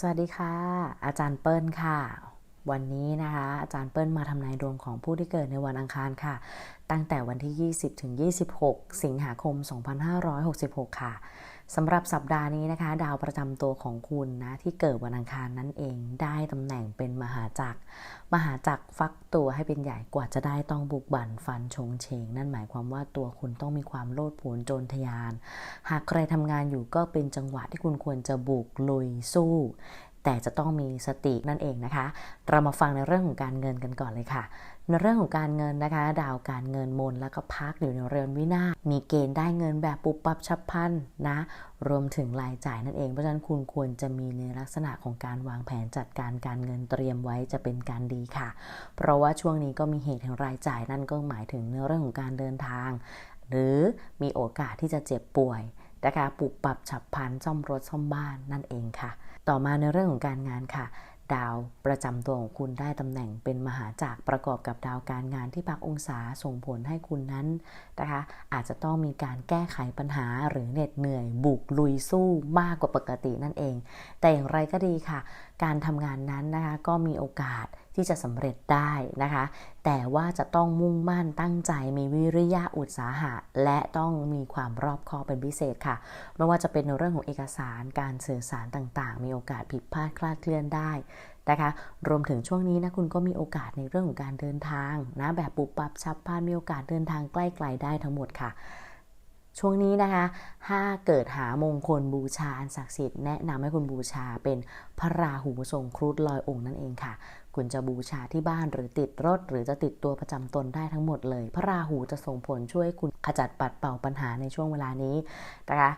สวัสดีค่ะ อาจารย์เปิ้ลค่ะ วันนี้นะคะ อาจารย์เปิ้ลมาทำนายดวงของผู้ที่เกิดในวันอังคารค่ะ ตั้งแต่วันที่ 20 ถึง 26 สิงหาคม 2566 ค่ะ สำหรับสัปดาห์นี้นะคะ ดาวประจำตัวของคุณนะที่เกิดวันอังคารนั่นเอง ได้ตำแหน่งเป็นมหาจักร มหาจักรฟักตัวให้เป็นใหญ่กว่าจะได้ต้องบุกบั่นฟันชงเชง นั่นหมายความว่าตัวคุณต้องมีความโลดโผนโจรทยาน หากใครทำงานอยู่ก็เป็นจังหวะที่คุณควรจะบุกลุยสู้ แต่จะต้องมีสตินั่นเองนะคะ เรามาฟังในเรื่องของการเงินกันก่อนเลยค่ะ ในเรื่องของการเงินนะคะ ดาวการเงินมนแล้วก็พักอยู่ในเรือนวินาศมีเกณฑ์ได้เงินแบบปุบปับฉับพลันนะ รวมถึงรายจ่ายนั่นเอง เพราะฉะนั้นคุณควรจะมีในลักษณะของการวางแผนจัดการการเงินเตรียมไว้จะเป็นการดีค่ะ เพราะว่าช่วงนี้ก็มีเหตุแห่งรายจ่ายนั่นก็หมายถึงในเรื่องของการเดินทาง หรือมีโอกาสที่จะเจ็บป่วย นะคะปรับปรับฉับพลันซ่อมรถซ่อมบ้านนั่นเองค่ะ ต่อมาในเรื่องของการงานค่ะ ดาวประจำตัวของคุณได้ตำแหน่งเป็นมหาจักรประกอบกับดาวการงานที่พักองศาส่งผลให้คุณนั้นนะคะ อาจจะต้องมีการแก้ไขปัญหาหรือเหน็ดเหนื่อย บุกลุยสู้มากกว่าปกตินั่นเอง แต่อย่างไรก็ดีค่ะ การทำงานนั้นนะคะก็มีโอกาสที่จะสำเร็จได้นะคะ แต่ว่าจะต้องมุ่งมั่นตั้งใจมีวิริยะอุตสาหะ และต้องมีความรอบคอบเป็นพิเศษค่ะ ไม่ว่าจะเป็นในเรื่องของเอกสารการสื่อสารต่างๆ มีโอกาสผิดพลาดคลาดเคลื่อนได้นะคะรวมถึงช่วงนี้นะคุณก็มีโอกาสในเรื่องของการเดินทางนะแบบปุบปับชับพลันมีโอกาสเดินทางใกล้ไกลได้ทั้งหมดค่ะ ช่วงนี้นะคะ ถ้าเกิดหามงคลบูชาอันศักดิ์สิทธิ์แนะนำให้คุณบูชาเป็นพระราหูทรงครุฑลอยองค์นั่นเองค่ะ คุณจะบูชาที่บ้านหรือติดรถ หรือจะติดตัวประจำตนได้ทั้งหมดเลย พระราหูจะส่งผลช่วยคุณขจัดปัดเป่าปัญหาในช่วงเวลานี้นะคะ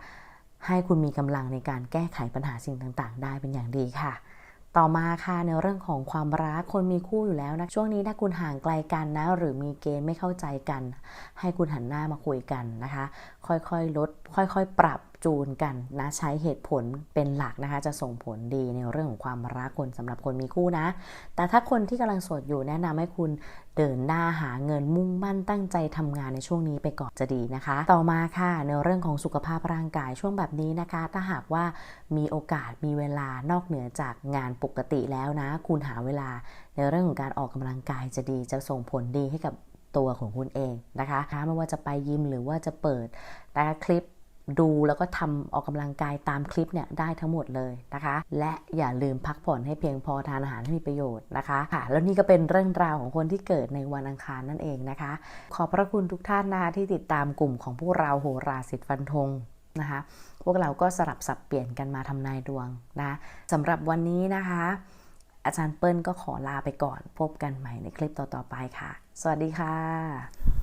ให้คุณมีกำลังในการแก้ไขปัญหาสิ่งต่างๆ ได้เป็นอย่างดีค่ะ ต่อมาค่ะในเรื่องของความรักคนมีคู่อยู่แล้วนะ ช่วงนี้ถ้าคุณห่างไกลกันนะ หรือมีเกณฑ์ไม่เข้าใจกัน ให้คุณหันหน้ามาคุยกันนะคะ ค่อยๆ ลด ค่อยๆ ปรับจูนกันนะใช้เหตุผลเป็นหลักนะคะ จะส่งผลดีในเรื่องของความรักคนสำหรับคนมีคู่นะ แต่ถ้าคนที่กำลังโสดอยู่แนะนำให้คุณเดินหน้าหาเงินมุ่งมั่นตั้งใจทำงานในช่วงนี้ไปก่อนจะดีนะคะ ต่อมาค่ะในเรื่องของสุขภาพร่างกายช่วงแบบนี้นะคะ ถ้าหากว่ามีโอกาสมีเวลานอกเหนือจากงานปกติแล้วนะ คุณหาเวลาในเรื่องของการออกกำลังกายจะดีจะส่งผลดีให้กับ ตัวของคุณเองนะคะไม่ว่าจะไปยิมหรือว่าจะเปิดนะคะคลิปดูแล้วก็ทำออกกำลังกายตามคลิปเนี่ยได้ทั้งหมดเลยนะคะ และอย่าลืมพักผ่อนให้เพียงพอทานอาหารให้มีประโยชน์นะคะค่ะแล้วนี่ก็เป็นเรื่องราวของคนที่เกิดในวันอังคารนั่นเองนะคะ ขอบพระคุณทุกท่านนะที่ติดตามกลุ่มของพวกเราโหราสิทธิ์ฟันธงนะคะ พวกเราก็สลับสับเปลี่ยนกันมาทำนายดวงนะสำหรับวันนี้นะคะ อาจารย์เปิ้ลก็ขอลาไปก่อน พบกันใหม่ในคลิปต่อๆไปค่ะ สวัสดีค่ะ